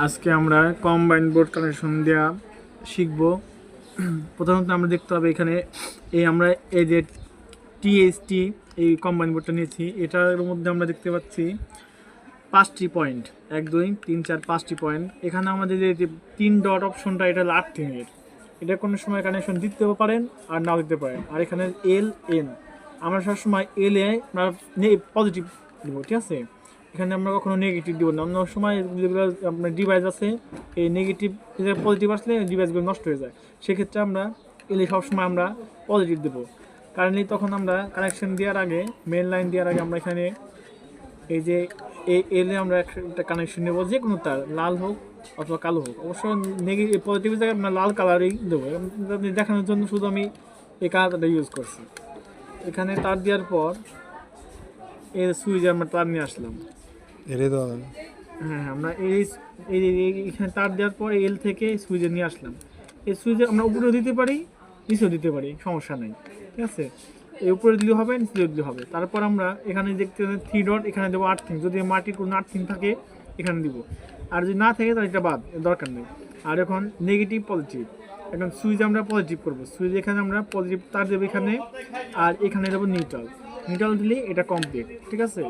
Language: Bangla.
আজকে আমরা কম্বাইন বোর্ড কানেকশন দেওয়া শিখব। প্রথমত আমরা দেখতে হবে এখানে এই আমরা এই যে টিএসটি এই কম্বাইন বোর্ডটা নিয়েছি, এটার মধ্যে আমরা দেখতে পাচ্ছি পাঁচটি পয়েন্ট এক, দুই, তিন, চার, পাঁচটি পয়েন্ট এখানে আমাদের যে তিন ডট অপশনটা এটা হলো আর্থিংয়ের এটা কোনো সময় কানেকশন দিতেও পারেন আর নাও দিতে পারেন। আর এখানে এল এন আমরা সবসময় এল এ আমরা পজিটিভ দেবো ঠিক আছে? এখানে আমরা কখনো নেগেটিভ দিব না। অন্য সময় যেগুলো আপনার ডিভাইস আছে, এই নেগেটিভ পজিটিভ আসলে ডিভাইসগুলো নষ্ট হয়ে যায়। সেক্ষেত্রে আমরা এলে সবসময় আমরা পজিটিভ দেবো। এই তখন আমরা কানেকশন দেওয়ার আগে মেন লাইন দেওয়ার আগে আমরা এখানে এই যে এই এলে আমরা একটা কানেকশন নেব যে কোনো তার, লাল হোক অথবা কালো হোক। অবশ্য নেগেটিভ পজিটিভ জায়গায় আমরা লাল কালারই দেবো। দেখানোর জন্য শুধু আমি এই কালারটা ইউজ করছি। এখানে তার দেওয়ার পর এই সুইচে আমরা তার নিয়ে আসলাম। এটাই তো হ্যাঁ আমরা এই এখানে তার দেওয়ার পর এল থেকে সুইচে নিয়ে আসলাম। এই সুইচে আমরা উপরেও দিতে পারি, নিচেও দিতে পারি, সমস্যা নেই, ঠিক আছে? এই উপরে দিলেও হবে নিচে দিলেও হবে। তারপর আমরা এখানে দেখতে থ্রি ডট এখানে দেবো আর্থিং যদি মাটির কোনো আর্থিং থাকে, এখানে দিব। আর যদি না থাকে, তাহলে এটা বাদ দরকার নেই। আর এখন নেগেটিভ পজিটিভ এখন সুইচ আমরা পজিটিভ করব। সুইচ এখানে আমরা পজিটিভ তার দেবো এখানে, আর এখানে দেবো নিউট্রাল নিউট্রাল দিলে এটা কমপ্লিট ঠিক আছে?